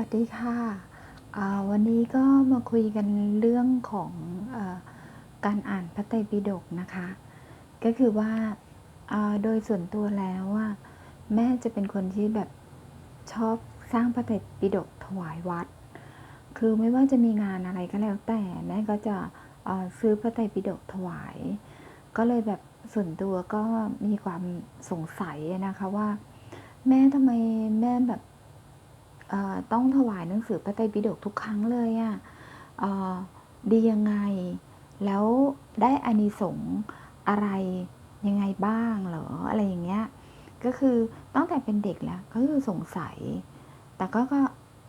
วัสดีค่ะวันนี้ก็มาคุยกันเรื่องของอการอ่านพระไตรปิฎกนะคะ ก็คือว่าโดยส่วนตัวแล้วว่าแม่จะเป็นคนที่แบบชอบสร้างพระไตรปิฎกถวายวัด คือไม่ว่าจะมีงานอะไรก็แล้วแต่แม่ก็จะซื้อพระไตรปิฎกถวาย ก็เลยแบบส่วนตัวก็มีความสงสัยนะคะว่า แม่ทำไมแม่แบบ ต้องถวายหนังสือพระไตรปิฎกทุกครั้งเลยอะ่ะดียังไง แล้วได้อานิสงส์อะไรยังไงบ้างเหรออะไรอย่างเงี้ยก็คือตั้งแต่เป็นเด็กแล้วก็คือสงสัย แต่ก็ก็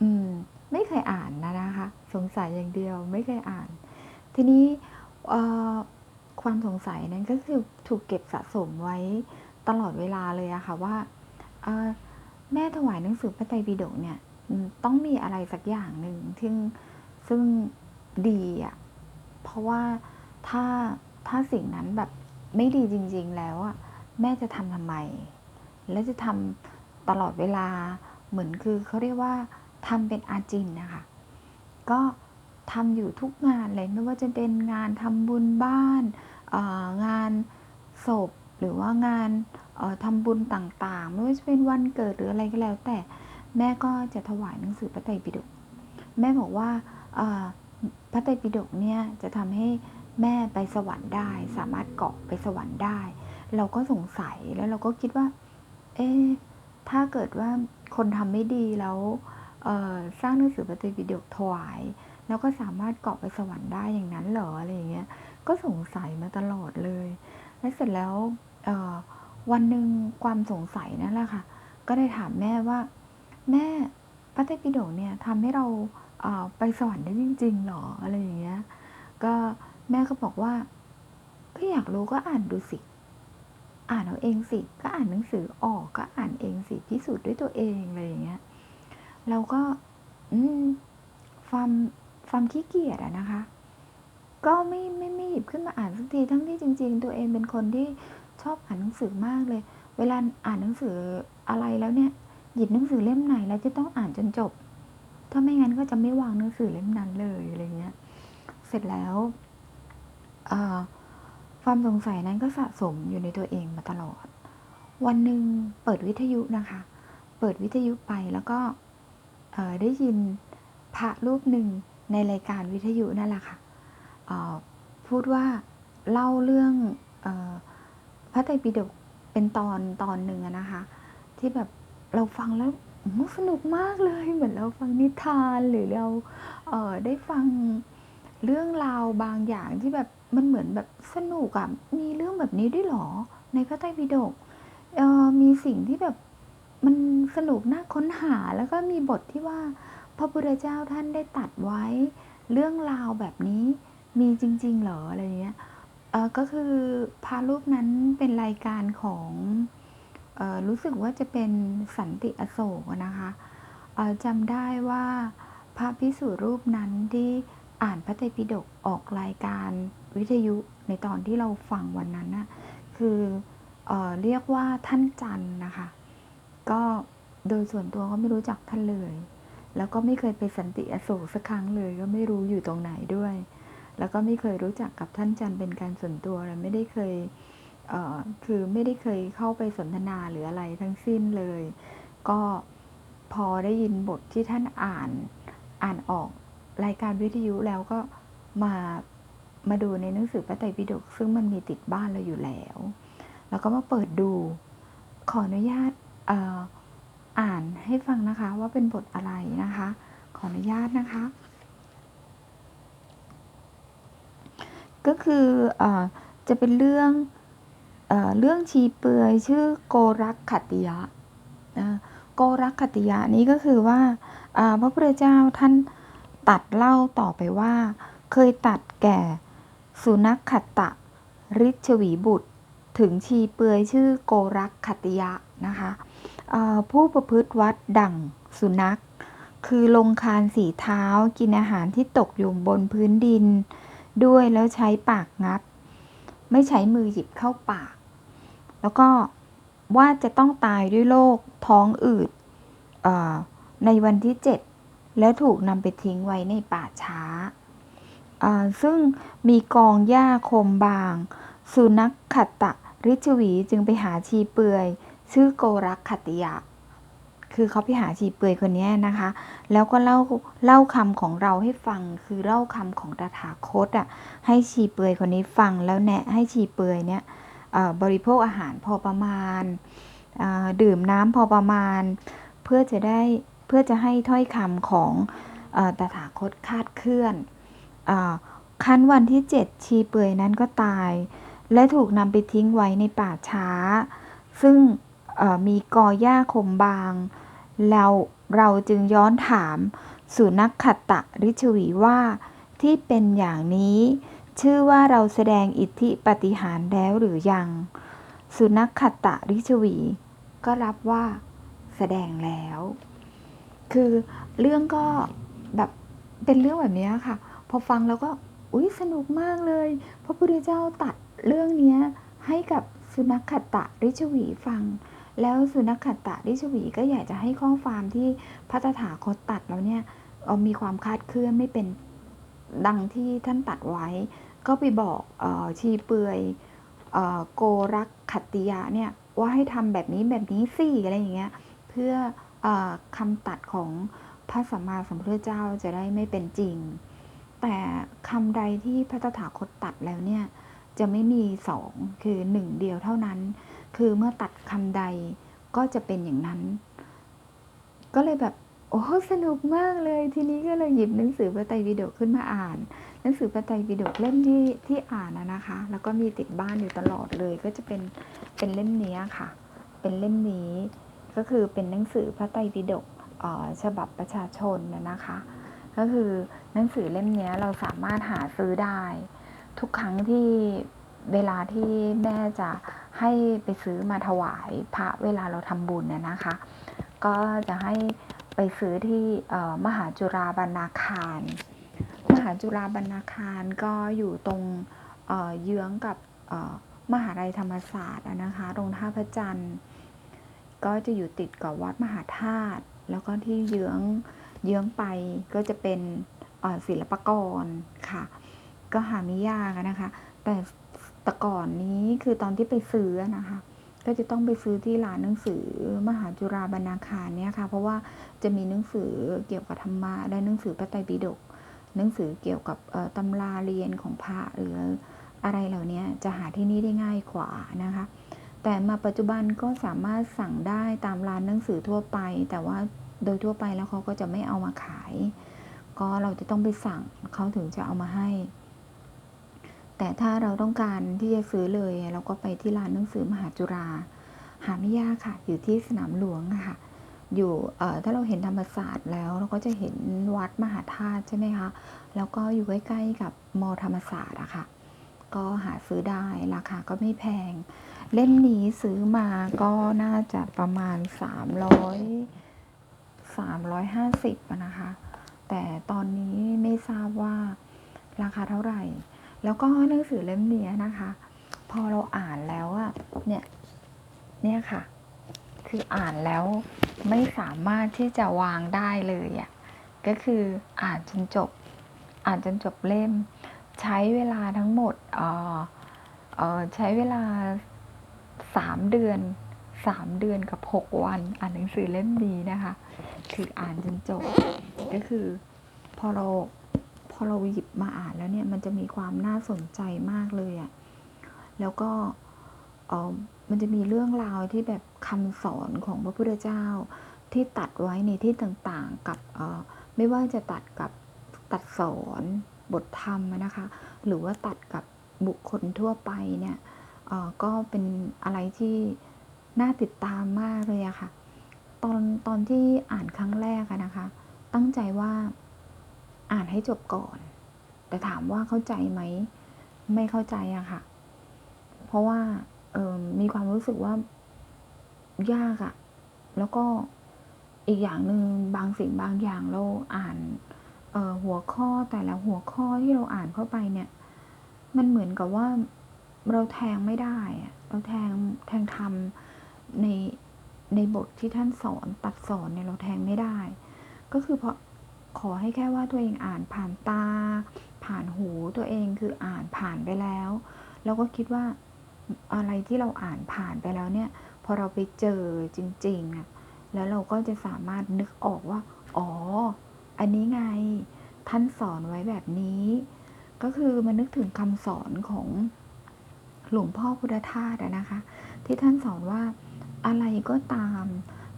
อืมไม่เคยอ่านนะนะคะ สงสัยอย่างเดียวไม่เคยอ่าน ทีนี้ความสงสัยนั้นก็คือถูกเก็บสะสมไว้ตลอดเวลาเลยอะค่ะว่าแม่ถวายหนังสือพระไตรปิฎกเนี่ย ต้องมีอะไรสักอย่างหนึ่งซึ่งซึ่งดีอะเพราะว่าถ้าถ้าสิ่งนั้นแบบไม่ดีจริง ๆ แล้วอะแม่จะทำทำไม และจะทำตลอดเวลาเหมือนคือเขาเรียกว่าทำเป็นอาจินนะคะ ก็ทำอยู่ทุกงานเลยไม่ว่าจะเป็นงานทำบุญบ้าน งานศพหรือว่างานทำบุญต่างๆ ไม่ว่าจะเป็นวันเกิดหรืออะไรก็แล้วแต่ แม่ก็จะถวายหนังสือพระไตรปิฎกแม่บอกว่าพระไตรปิฎกเนี่ยจะทำให้แม่ไปสวรรค์ได้ สามารถเกาะไปสวรรค์ได้ เราก็สงสัยแล้วเราก็คิดว่า เอ๊ถ้าเกิดว่าคนทำไม่ดีแล้วสร้างหนังสือพระไตรปิฎกถวาย แล้วก็สามารถเกาะไปสวรรค์ได้อย่างนั้นเหรออะไรอย่างเงี้ยก็สงสัยมาตลอดเลย แล้วเสร็จแล้ววันหนึ่งความสงสัยนั่นแหละค่ะ ก็ได้ถามแม่ว่า แม่พระไตรปิฎกเนี่ยทำให้เราเไปสวรรค์ได้จริงๆหรออะไรอย่างเงี้ย ก็แม่ก็บอกว่า ก็อยากรู้ก็อ่านดูสิ อ่านเอาเองสิ ก็อ่านหนังสือออกก็อ่านเองสิพิสูจน์ด้วยตัวเองอะไรอย่างเงี้ย เราก็อืมความความขี้เกียจอะนะคะ ก็ไม่ไม่ไม่หยิบขึ้นมาอ่านสักทีทั้งที่จริง ๆ ตัวเองเป็นคนที่ชอบอ่านหนังสือมากเลย เวลาอ่านหนังสืออะไรแล้วเนี่ย หยิบหนังสือเล่มไหนแล้วจะต้องอ่านจนจบ ถ้าไม่งั้นก็จะไม่วางหนังสือเล่มนั้นเลยอะไรเงี้ย เสร็จแล้วความสงสัยนั้นก็สะสมอยู่ในตัวเองมาตลอด วันหนึ่งเปิดวิทยุนะคะ เปิดวิทยุไปแล้วก็ได้ยินพระรูปหนึ่งในรายการวิทยุนั่นแหละค่ะเอ่อพูดว่าเล่าเรื่องอพระไตรปิฎกเป็นตอนตอนหนึ่งนะคะ ที่แบบ เราฟังแล้วสนุกมากเลย เหมือนเราฟังนิทานหรือเราเออได้ฟังเรื่องราวบางอย่างที่แบบมันเหมือนแบบสนุกอะมีเรื่องแบบนี้ด้วยเหรอ ในพระไตรปิฎกมีสิ่งที่แบบมันสนุกน่าค้นหาแล้วก็มีบทที่ว่าพระพุทธเจ้าท่านได้ตัดไว้ เรื่องราวแบบนี้มีจริง ๆ เหรออะไรเงี้ยก็คือพระรูปนั้นเป็นรายการของ รู้สึกว่าจะเป็นสันติอโศกนะคะจำได้ว่าพระพิสุรูปนั้นที่อ่านพระไตรปิฎกออกรายการวิทยุในตอนที่เราฟังวันนั้นนะคือเออเรียกว่าท่านจันนะคะ ก็โดยส่วนตัวก็ไม่รู้จักท่านเลย แล้วก็ไม่เคยไปสันติอโศกสักครั้งเลย ก็ไม่รู้อยู่ตรงไหนด้วย แล้วก็ไม่เคยรู้จักกับท่านจันเป็นการส่วนตัวและไม่ได้เคยเคือไม่ได้เคยเข้าไปสนทนาหรืออะไรทั้งสิ้นเลย ก็พอได้ยินบทที่ท่านอ่านอ่านออกรายการวิทยุแล้วก็มามาดูในหนังสือพระไตรปิฎกซึ่งมันมีติดบ้านเราอยู่แล้ว แล้วก็มาเปิดดูขออนุญาตอ่ออ่านให้ฟังนะคะว่าเป็นบทอะไรนะคะ ขออนุญาตนะคะ ก็คืออจะเป็นเรื่อง เรื่องชีเปลือยชื่อโกรักขัตติยะนะโกรักขัตติยะนี้ก็คือว่าพระพุทธเจ้าท่านตัดเล่าต่อไปว่า เคยตัดแก่สุนัขขัตตะริชวีบุตร ถึงชีเปือยชื่อโกรักขัตติยะนะคะผู้ประพฤติวัดดั่งสุนัข คือลงคานสีเท้ากินอาหารที่ตกอยู่บนพื้นดิน ด้วยแล้วใช้ปากงับ ไม่ใช้มือหยิบเข้าปาก แล้วก็ว่าจะต้องตายด้วยโรคท้องอืดอในวันที่เจ็ดและถูกนำไปทิ้งไว้ในป่าช้า ซึ่งมีกองหญ้าโคมบาง สุนัขขัตตะริชวีจึงไปหาชีเปลือย ชื่อโกรักขัตติยะ คือเขาไปหาชีเปลือยคนนี้นะคะ แล้วก็เล่าเล่าคำของเราให้ฟัง คือเล่าคำของตถาคตอะ ให้ชีเปลือยคนนี้ฟังแล้วแนะให้ชีเปลือยเนี่ย บริโภคอาหารพอประมาณ ดื่มน้ำพอประมาณ เพื่อจะได้เพื่อจะให้ถ้อยคำของอตถาคตคาดเคลื่อนอาคันวันที่เจ็ดชีเปลือยนั้นก็ตาย และถูกนำไปทิ้งไว้ในป่าช้า ซึ่งมีกอหญ้าคมบางแล้วเราจึงย้อนถามสุนัขขัตตะริชวีว่าที่เป็นอย่างนี้ ชื่อว่าเราแสดงอิทธิปฏิหารแล้วหรือยัง สุนัขขัตตะริชวี ก็รับว่าแสดงแล้ว คือเรื่องก็แบบเป็นเรื่องแบบนี้ค่ะ พอฟังแล้วก็ อุ๊ยสนุกมากเลย พระพุทธเจ้าตัดเรื่องนี้ให้กับสุนัขขัตตะริชวีฟัง แล้วสุนัขขัตตะริชวีก็อยากจะให้ข้อความที่พระตถาคตตัดแล้วเนี่ยเอ่อมีความคาดเคลื่อนไม่เป็นดังที่ท่านตัดไว้ ก็ไปบอกอชีเปือยอโกรักขัตติยะเนี่ยว่าให้ทำแบบนี้แบบนี้สิอะไรอย่างเงี้ยเพื่ออคำตัดของพระสัมมาสัมพุทธเจ้าจะได้ไม่เป็นจริง แต่คำใดที่พระตถาคตตัดแล้วเนี่ยจะไม่มีสองคือหนึ่งเดียวเท่านั้น คือเมื่อตัดคำใดก็จะเป็นอย่างนั้น ก็เลยแบบ อ้สนุกมากเลย ทีนี้ก็เลยหยิบหนังสือพระไตรปิฎกขึ้นมาอ่าน หนังสือพระไตรปิฎกเล่มที่ที่อ่านนะนะคะ แล้วก็มีติดบ้านอยู่ตลอดเลย ก็จะเป็นเป็นเล่มนี้ค่ะ เป็นเล่มนี้ก็คือเป็นหนังสือพระไตรปิฎกฉบับประชาชนนะนะคะ ก็คือหนังสือเล่มนี้เราสามารถหาซื้อได้ ทุกครั้งที่เวลาที่แม่จะให้ไปซื้อมาถวายพระเวลาเราทำบุญน่ะนะคะ ก็จะให้ ไปซื้อที่มหาจุฬาบรรณาคาร มหาจุฬาบรรณาคารก็อยู่ตรงเยื้องกับมหาลัยธรรมศาสตร์นะคะตรงท่าพระจันทร์ ก็จะอยู่ติดกับวัดมหาธาตุแล้วก็ที่เยื้องเยื้องไปก็จะเป็นศิลปกรค่ะ ก็หาไม่ยากนะคะ แต่แต่ก่อนนี้คือตอนที่ไปซื้อนะคะ ก็จะต้องไปซื้อที่ร้านหนังสือมหาจุฬาบรรณาคารเนี่ยค่ะ เพราะว่าจะมีหนังสือเกี่ยวกับธรรมะและหนังสือพระไตรปิฎกหนังสือเกี่ยวกับตำราเรียนของพระหรืออะไรเหล่านี้จะหาที่นี่ได้ง่ายกว่านะคะ แต่มาปัจจุบันก็สามารถสั่งได้ตามร้านหนังสือทั่วไป แต่ว่าโดยทั่วไปแล้วเขาก็จะไม่เอามาขาย ก็เราจะต้องไปสั่งเขาถึงจะเอามาให้ แต่ถ้าเราต้องการที่จะซื้อเลย เราก็ไปที่ร้านหนังสือมหาจุฬาหาไม่ยากค่ะ อยู่ที่สนามหลวงค่ะอยู่ถ้าเราเห็นธรรมศาสตร์แล้ว เราก็จะเห็นวัดมหาธาตุใช่ไหมคะ แล้วก็อยู่ใกล้ๆกับมอธรรมศาสตร์อะค่ะ ก็หาซื้อได้ราคาก็ไม่แพง เล่มนี้ซื้อมาก็น่าจะประมาณ 300 350อะนะคะ แต่ตอนนี้ไม่ทราบว่าราคาเท่าไหร่ แล้วก็หนังสือเล่มนี้นะคะ พอเราอ่านแล้วอะเนี่ยเนี่ยค่ะ คืออ่านแล้วไม่สามารถที่จะวางได้เลยอะก็คืออ่านจนจบ อ่านจนจบเล่ม ใช้เวลาทั้งหมดเอ่อเออใช้เวลาสามเดือนสามเดือนกับหกวัน อ่านหนังสือเล่มนี้นะคะ คืออ่านจนจบ ก็คือพอเรา พอเราหยิบมาอ่านแล้วเนี่ยมันจะมีความน่าสนใจมากเลยอะแล้วก็เออมันจะมีเรื่องราวที่แบบคำสอนของพระพุทธเจ้าที่ตัดไว้ในที่ต่างๆกับเออไม่ว่าจะตัดกับตัดสอนบทธรรมนะคะ หรือว่าตัดกับบุคคลทั่วไปเนี่ยเออก็เป็นอะไรที่น่าติดตามมากเลยอะค่ะ ตอนตอนที่อ่านครั้งแรกอะนะคะ ตั้งใจว่า อ่านให้จบก่อน แต่ถามว่าเข้าใจไหม ไม่เข้าใจอะค่ะ เพราะว่าเออมีความรู้สึกว่ายากอะแล้วก็อีกอย่างหนึ่งบางสิ่งบางอย่างเราอ่านเออหัวข้อแต่ละหัวข้อที่เราอ่านเข้าไปเนี่ย มันเหมือนกับว่าเราแทงไม่ได้อะเราแทงแทงทำในในบทที่ท่านสอนตัดสอนเนี่ยเราแทงไม่ได้ ก็คือเพราะ ขอให้แค่ว่าตัวเองอ่านผ่านตา ผ่านหูตัวเองคืออ่านผ่านไปแล้ว แล้วก็คิดว่าอะไรที่เราอ่านผ่านไปแล้วเนี่ย พอเราไปเจอจริงๆอะแล้วเราก็จะสามารถนึกออกว่า อ๋อ อันนี้ไง ท่านสอนไว้แบบนี้ ก็คือมานึกถึงคำสอนของหลวงพ่อพุทธทาสนะคะ ที่ท่านสอนว่าอะไรก็ตาม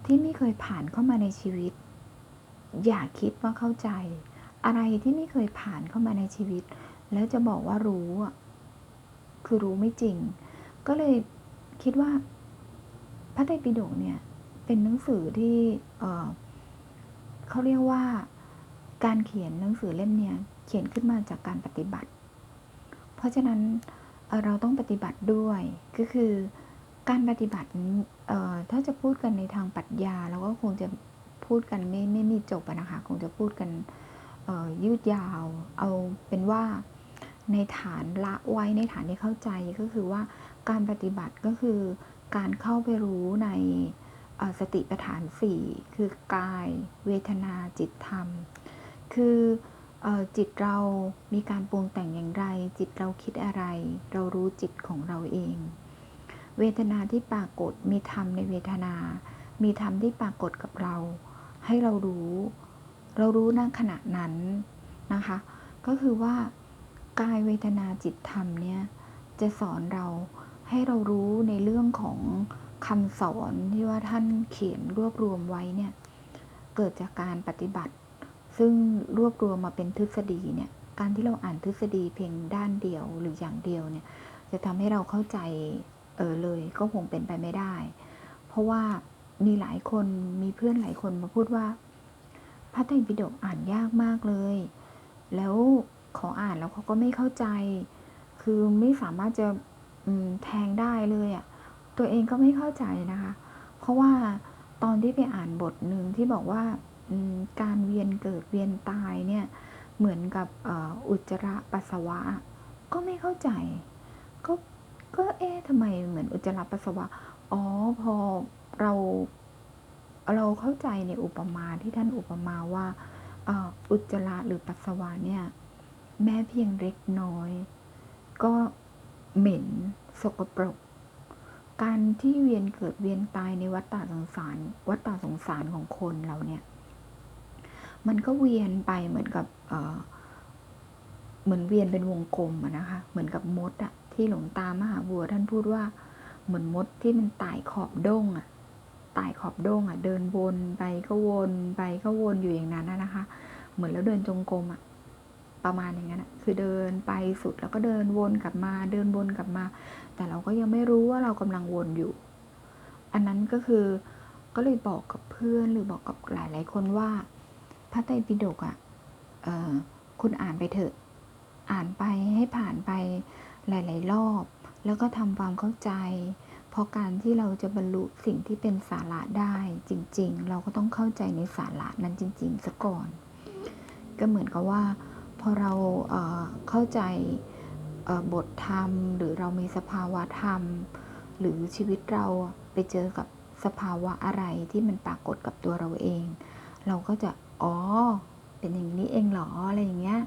ที่ไม่เคยผ่านเข้ามาในชีวิต อย่าคิดว่าเข้าใจ อะไรที่ไม่เคยผ่านเข้ามาในชีวิต แล้วจะบอกว่ารู้อะคือรู้ไม่จริง ก็เลยคิดว่าพระไตรปิฎกเนี่ยเป็นหนังสือที่เอ่เขาเรียกว่าการเขียนหนังสือเล่มเนี้ยเขียนขึ้นมาจากการปฏิบัติ เพราะฉะนั้นเเราต้องปฏิบัติด้วยก็คือการปฏิบัติถ้าจะพูดกันในทางปรัชญาเราก็คงจะ พูดกันไม่ไม่มีจบนะคะคงจะพูดกันยืดยาว เอาเป็นว่าในฐานละไว้ในฐานที่เข้าใจก็คือว่าการปฏิบัติก็คือการเข้าไปรู้ในสติปัฏฐานสี่คือกาย เวทนาจิตธรรม คือเออจิตเรามีการปรุงแต่งอย่างไร จิตเราคิดอะไร เรารู้จิตของเราเอง เวทนาที่ปรากฏมีธรรมในเวทนา มีธรรมที่ปรากฏกับเรา ให้เรารู้ เรารู้ณขณะนั้นนะคะ ก็คือว่ากายเวทนาจิตธรรมเนี่ยจะสอนเราให้เรารู้ในเรื่องของคำสอนที่ว่าท่านเขียนรวบรวมไว้เนี่ยเกิดจากการปฏิบัติ ซึ่งรวบรวมมาเป็นทฤษฎีเนี่ยการที่เราอ่านทฤษฎีเพียงด้านเดียวหรืออย่างเดียวเนี่ยจะทำให้เราเข้าใจเออเลยก็คงเป็นไปไม่ได้ เพราะว่า มีหลายคนมีเพื่อนหลายคนมาพูดว่า พระไตรปิฎกอ่านยากมากเลย แล้วขออ่านแล้วเขาก็ไม่เข้าใจ คือไม่สามารถจะแทงได้เลยอะ่ะ ตัวเองก็ไม่เข้าใจนะคะ เพราะว่าตอนที่ไปอ่านบทหนึ่งที่บอกว่าการเวียนเกิดเวียนตายเนี่ยเหมือนกับอออุจจาระปัสสาวะ ก็ไม่เข้าใจ ก็ก็เอ๊ะทำไมเหมือนอุจจาระปัสสาวะ อ๋อพอ เราเราเข้าใจในอุปมาที่ท่านอุปมาว่าอุจจาระหรือปัสสาวะเนี่ย แม้เพียงเล็กน้อย ก็เหม็นสกปรก การที่เวียนเกิดเวียนตายในวัฏฏะสงสาร วัฏฏะสงสารของคนเราเนี่ย มันก็เวียนไปเหมือนกับเเหมือนเวียนเป็นวงกลมอะนะคะ เหมือนกับมดอะที่หลวงตามหาบัวท่านพูดว่าเหมือนมดที่มันไต่ขอบด้งอะ ไต่ขอบด้งอะเดินวนไปก็วนไปก็วนอยู่อย่างนั้นนะคะ เหมือนแล้วเดินจงกรมอะประมาณอย่างนั้นอะคือเดินไปสุดแล้วก็เดินวนกลับมา เดินวนกลับมา แต่เราก็ยังไม่รู้ว่าเรากำลังวนอยู่ อันนั้นก็คือก็เลยบอกกับเพื่อนหรือบอกกับหลายๆคนว่าพระไตรปิฎกอะเอ่อคุณอ่านไปเถอะ อ่านไปให้ผ่านไปหลาย ๆ รอบ แล้วก็ทำความเข้าใจ ราะการที่เราจะบรรลุสิ่งที่เป็นสาระได้จริง ๆ เราก็ต้องเข้าใจในสาระนั้นจริงๆซะก่อน ก็เหมือนกับว่า พอเราเอ่อเข้าใจเอ่อบทธรรม หรือเรามีสภาวะธรรม หรือชีวิตเราไปเจอกับสภาวะอะไรที่มันปรากฏกับตัวเราเอง เราก็จะอ๋อเป็นอย่างนี้เองเหรออะไรอย่างเงี้ย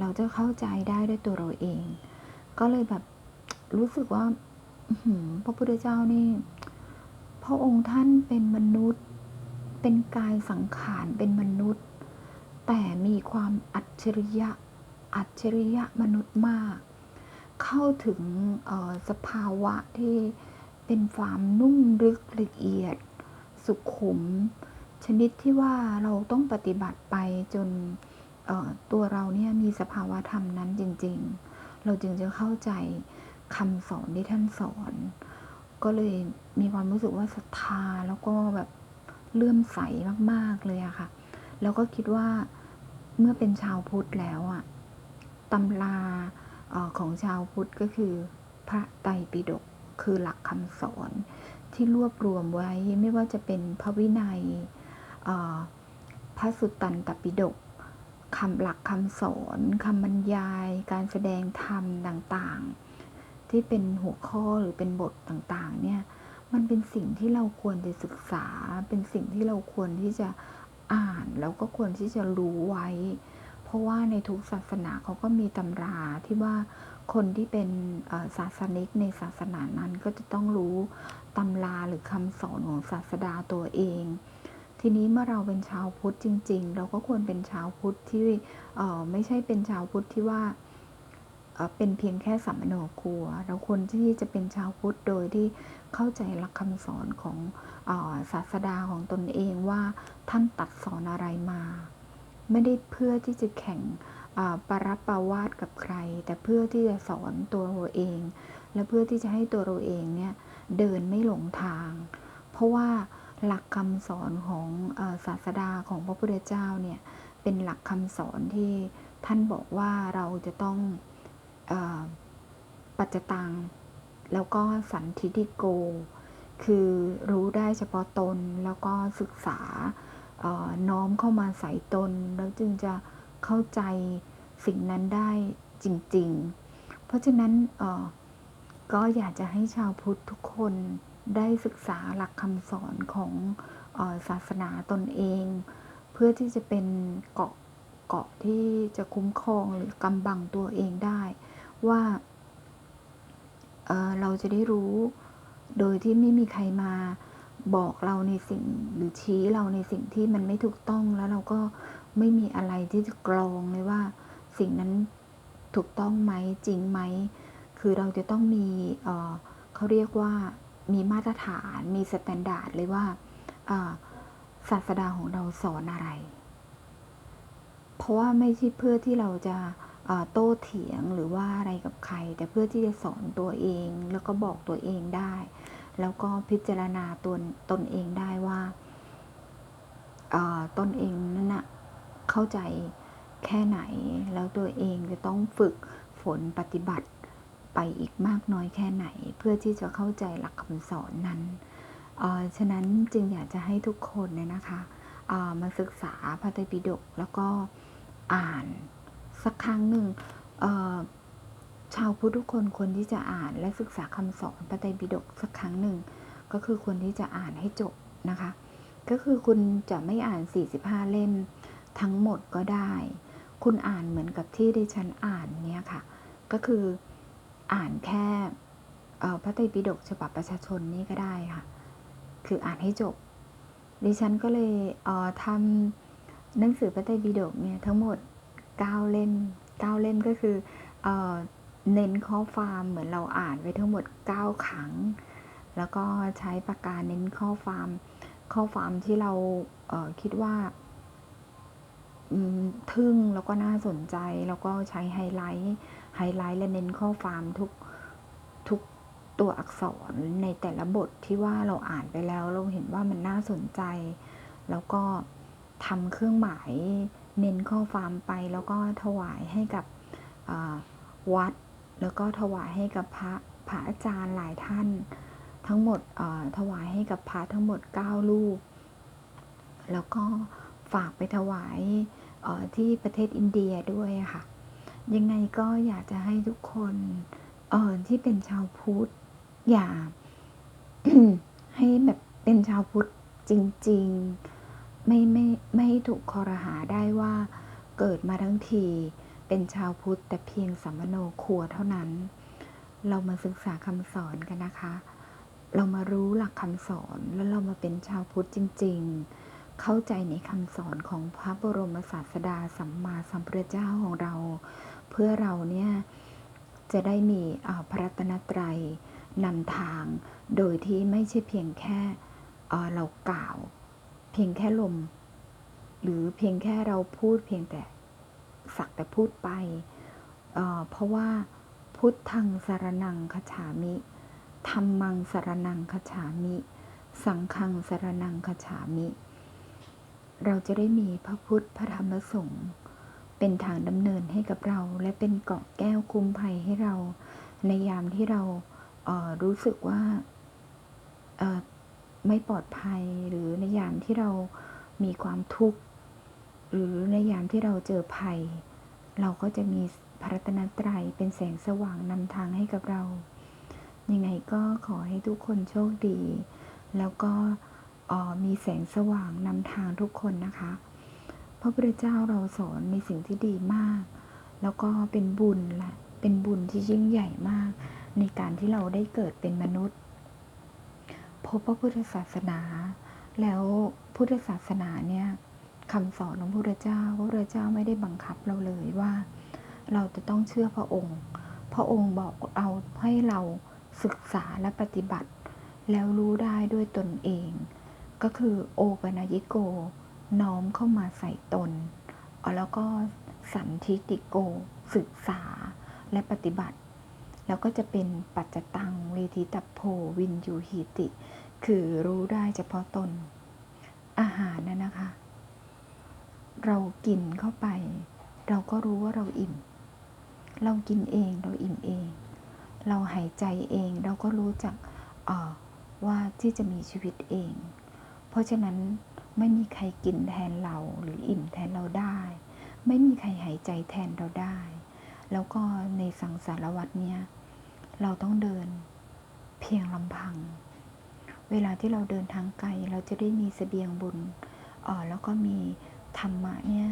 เราจะเข้าใจได้ด้วยตัวเราเอง ก็เลยแบบรู้สึกว่า พระพุทธเจ้านี่ พระองค์ท่านเป็นมนุษย์ เป็นกายสังขารเป็นมนุษย์ แต่มีความอัจฉริยะ อัจฉริยะมนุษย์มาก เข้าถึงสภาวะที่เป็นความนุ่มลึกละเอียด สุขุม ชนิดที่ว่าเราต้องปฏิบัติไปจนตัวเราเนี่ยมีสภาวะธรรมนั้นจริง ๆ เราจึงจะเข้าใจ คำสอนที่ท่านสอน ก็เลยมีความรู้สึกว่าศรัทธาแล้วก็แบบเลื่อมใสมากๆเลยอะค่ะ แล้วก็คิดว่าเมื่อเป็นชาวพุทธแล้วอะตำราออของชาวพุทธก็คือพระไตรปิฎกคือหลักคำสอนที่รวบรวมไว้ไม่ว่าจะเป็นพระวินัยพระสุตตันตปิฎกคำหลักคำสอนคำบรรยาย การแสดงธรรมต่างๆ ที่เป็นหัวข้อหรือเป็นบทต่างๆ เนี่ย มันเป็นสิ่งที่เราควรจะศึกษา เป็นสิ่งที่เราควรที่จะอ่าน แล้วก็ควรที่จะรู้ไว้ เพราะว่าในทุกศาสนาเขาก็มีตำราที่ว่าคนที่เป็นศาสนิกในศาสนานั้นก็จะต้องรู้ตำราหรือคำสอนของศาสดาตัวเอง ทีนี้เมื่อเราเป็นชาวพุทธจริง ๆ เราก็ควรเป็นชาวพุทธที่ไม่ใช่เป็นชาวพุทธที่ว่า เป็นเพียงแค่สัมมโนครัวเราควรที่จะเป็นชาวพุทธโดยที่เข้าใจหลักคำสอนของออศาสดาของตนเองว่าท่านตัดสอนอะไรมา ไม่ได้เพื่อที่จะแข่งปรับประวาดกับใคร แต่เพื่อที่จะสอนตัวเราเอง และเพื่อที่จะให้ตัวเราเองเนี่ยเดินไม่หลงทาง เพราะว่าหลักคำสอนของออศาสดาของพระพุทธเจ้าเนี่ยเป็นหลักคำสอนที่ท่านบอกว่าเราจะต้อง ปัจจตัง แล้วก็สันทิติโก คือรู้ได้เฉพาะตนแล้วก็ศึกษาน้อมเข้ามาใส่ตน แล้วจึงจะเข้าใจสิ่งนั้นได้จริง ๆ เพราะฉะนั้นก็อยากจะให้ชาวพุทธทุกคนได้ศึกษาหลักคำสอนของศาสนาตนเอง เพื่อที่จะเป็นเกาะเกาะที่จะคุ้มครองหรือกำบังตัวเองได้ ว่าเเราจะได้รู้โดยที่ไม่มีใครมาบอกเราในสิ่งหรือชี้เราในสิ่งที่มันไม่ถูกต้องแล้วเราก็ไม่มีอะไรที่จะกรองเลยว่า สิ่งนั้นถูกต้องไหมจริงไหม คือเราจะต้องมีเเขาเรียกว่ามีมาตรฐานมีสแตนดาร์ดเลยว่าศาสดาของเราสอนอะไร เพราะว่าไม่ใช่เพื่อที่เราจะ โต้เถียงหรือว่าอะไรกับใคร แต่เพื่อที่จะสอนตัวเอง แล้วก็บอกตัวเองได้ แล้วก็พิจารณาตนตนเองได้ว่าตนเองนั่นนะเข้าใจแค่ไหน แล้วตัวเองจะต้องฝึกฝนปฏิบัติไปอีกมากน้อยแค่ไหน เพื่อที่จะเข้าใจหลักคำสอนนั้นฉะนั้นจึงอยากจะให้ทุกคนเนี่ยนะคะมาศึกษาพระไตรปิฎกแล้วก็อ่าน สักครั้งหนึ่งชาวพุทธทุกคนควรที่จะอ่านและศึกษาคำสอนพระไตรปิฎกสักครั้งหนึ่ง ก็คือควรที่จะอ่านให้จบนะคะ ก็คือคุณจะไม่อ่าน 45 เล่มทั้งหมดก็ได้ คุณอ่านเหมือนกับที่ดิฉันอ่านเนี่ยค่ะ ก็คืออ่านแค่พระไตรปิฎกฉบับประชาชนนี่ก็ได้ค่ะ คืออ่านให้จบ ดิฉันก็เลยเทำหนังสือพระไตรปิฎกเนี่ยทั้งหมด 9 เล่ม 9 เล่มก็คือเออเน้นข้อความเหมือนเราอ่านไว้ทั้งหมด 9 ครั้ง แล้วก็ใช้ปากกาเน้นข้อความข้อความที่เราเคิดว่าทึ่งแล้วก็น่าสนใจแล้วก็ใช้ไฮไลท์ไฮไลท์และเน้นข้อความทุกทุกตัวอักษรในแต่ละบทที่ว่าเราอ่านไปแล้วเราเห็นว่ามันน่าสนใจ แล้วก็ทำเครื่องหมาย เน้นข้อความไปแล้วก็ถวายให้กับวัด แล้วก็ถวายให้กับพระพระอาจารย์หลายท่าน ทั้งหมดถวายให้กับพระทั้งหมด9รูปแล้วก็ฝากไปถวายที่ประเทศอินเดียด้วยค่ะ ยังไงก็อยากจะให้ทุกคนเออที่เป็นชาวพุทธอย่าให้แบบเป็นชาวพุทธจริง ๆ ไม่ไม่ไม่ให้ถูกคอรหาได้ว่าเกิดมาทั้งทีเป็นชาวพุทธแต่เพียงสัมมโนครัวเท่านั้น เรามาศึกษาคำสอนกันนะคะ เรามารู้หลักคำสอนแล้วเรามาเป็นชาวพุทธจริง ๆ เข้าใจในคำสอนของพระบรมศาสดาสัมมาสัมพุทธเจ้าของเรา เพื่อเราเนี่ยจะได้มีอ่าพระรัตนตรัยนำทาง โดยที่ไม่ใช่เพียงแค่เออเรากล่าว พียงแค่ลม หรือเพียงแค่เราพูดเพียงแต่สักแต่พูดไปเเพราะว่าพุทธังสารนังคฉามิธรรมังสารนังคฉามิ สังฆังสารนังคฉามิ เราจะได้มีพระพุทธพระธรรมพระสงฆ์เป็นทางดำเนินให้กับเรา และเป็นเกาะแก้วคุ้มภัยให้เรา ในยามที่เราเรู้สึกว่า ไม่ปลอดภัย หรือในยามที่เรามีความทุกข์หรือในยามที่เราเจอภัย เราก็จะมีพระตนตรัยเป็นแสงสว่างนำทางให้กับเรา ยังไงก็ขอให้ทุกคนโชคดี แล้วก็มีแสงสว่างนำทางทุกคนนะคะ พระพุทธเจ้าเราสอนในสิ่งที่ดีมาก แล้วก็เป็นบุญและเป็นบุญที่ยิ่งใหญ่มาก ในการที่เราได้เกิดเป็นมนุษย์ พบพระพุทธศาสนา แล้วพุทธศาสนาเนี่ยคำสอนของพระพุทธเจ้าพระพุทธเจ้าไม่ได้บังคับเราเลยว่า เราจะต้องเชื่อพระองค์ พระองค์บอกเอาให้เราศึกษาและปฏิบัติ แล้วรู้ได้ด้วยตนเอง ก็คือโอปนยิโก น้อมเข้ามาใส่ตน แล้วก็สันทิติโก ศึกษาและปฏิบัติ แล้วก็จะเป็นปัจจตังเวทิตัพโพวินยูหิติ คือรู้ได้เฉพาะตน อาหารนะนะคะ เรากินเข้าไป เราก็รู้ว่าเราอิ่ม เรากินเองเราอิ่มเอง เราหายใจเองเราก็รู้จักว่าที่จะมีชีวิตเอง เพราะฉะนั้นไม่มีใครกินแทนเราหรืออิ่มแทนเราได้ ไม่มีใครหายใจแทนเราได้ แล้วก็ในสังสารวัตเนี้ย เราต้องเดินเพียงลำพัง เวลาที่เราเดินทางไกลเราจะได้มีเสบียงบุญออแล้วก็มีธรรมะเนี่ย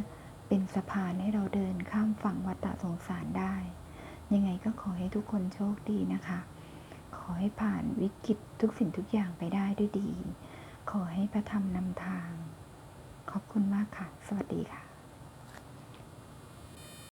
เป็นสะพานให้เราเดินข้ามฝั่งวัฏสงสารได้ ยังไงก็ขอให้ทุกคนโชคดีนะคะ ขอให้ผ่านวิกฤตทุกสิ่งทุกอย่างไปได้ด้วยดี ขอให้พระธรรมนำทาง ขอบคุณมากค่ะ สวัสดีค่ะ